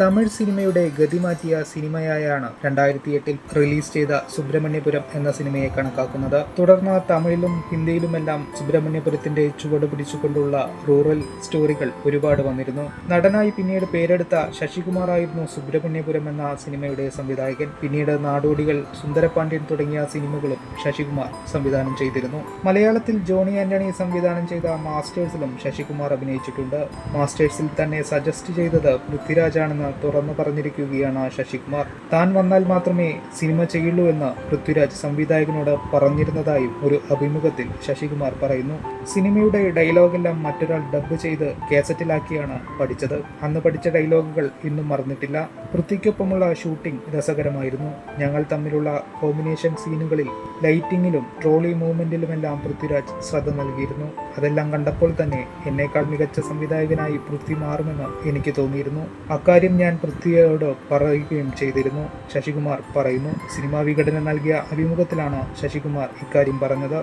തമിഴ് സിനിമയുടെ ഗതിമാറ്റിയ സിനിമയായാണ് രണ്ടായിരത്തി എട്ടിൽ റിലീസ് ചെയ്ത സുബ്രഹ്മണ്യപുരം എന്ന സിനിമയെ കണക്കാക്കുന്നത്. തുടർന്ന് തമിഴിലും ഹിന്ദിയിലുമെല്ലാം സുബ്രഹ്മണ്യപുരത്തിന്റെ ചുവട് പിടിച്ചുകൊണ്ടുള്ള റൂറൽ സ്റ്റോറികൾ ഒരുപാട് വന്നിരുന്നു. നടനായി പിന്നീട് പേരെടുത്ത ശശികുമാർ ആയിരുന്നു സുബ്രഹ്മണ്യപുരം എന്ന സിനിമയുടെ സംവിധായകൻ. പിന്നീട് നാടോടികൾ സുന്ദരപാണ്ഡ്യൻ തുടങ്ങിയ സിനിമകളും ശശികുമാർ സംവിധാനം ചെയ്തിരുന്നു. മലയാളത്തിൽ ജോണി ആന്റണി സംവിധാനം ചെയ്ത മാസ്റ്റേഴ്സിലും ശശികുമാർ അഭിനയിച്ചിട്ടുണ്ട്. മാസ്റ്റേഴ്സിൽ തന്നെ സജസ്റ്റ് ചെയ്തത് പൃഥ്വിരാജാണെന്ന് തുറന്നു പറഞ്ഞിരിക്കുകയാണ് ശശികുമാർ. താൻ വന്നാൽ മാത്രമേ സിനിമ ചെയ്യുള്ളൂ എന്ന് പൃഥ്വിരാജ് സംവിധായകനോട് പറഞ്ഞിരുന്നതായും ഒരു അഭിമുഖത്തിൽ ശശികുമാർ പറയുന്നു. സിനിമയുടെ ഡയലോഗെല്ലാം മറ്റൊരാൾ ഡബ് ചെയ്ത് കേസറ്റിലാക്കിയാണ് പഠിച്ചത്. അന്ന് പഠിച്ച ഡയലോഗുകൾ ഇന്നും മറന്നിട്ടില്ല. പൃഥ്വിക്കൊപ്പമുള്ള ഷൂട്ടിംഗ് രസകരമായിരുന്നു. ഞങ്ങൾ തമ്മിലുള്ള കോമ്പിനേഷൻ സീനുകളിൽ ലൈറ്റിങ്ങിലും ട്രോളി മൂവ്മെന്റിലുമെല്ലാം പൃഥ്വിരാജ് ശ്രദ്ധ നൽകിയിരുന്നു. അതെല്ലാം കണ്ടപ്പോൾ തന്നെ എന്നേക്കാൾ മികച്ച സംവിധായകനായി പൃഥ്വി മാറുമെന്ന് എനിക്ക് തോന്നിയിരുന്നു. അക്കാര്യം ഞാൻ പൃഥ്വിയോട് പറയുകയും ചെയ്തിരുന്നു. ശശികുമാർ പറയുന്നു സിനിമാ വിഘടന നൽകിയ അഭിമുഖത്തിലാണ് ശശികുമാർ ഇക്കാര്യം പറഞ്ഞത്.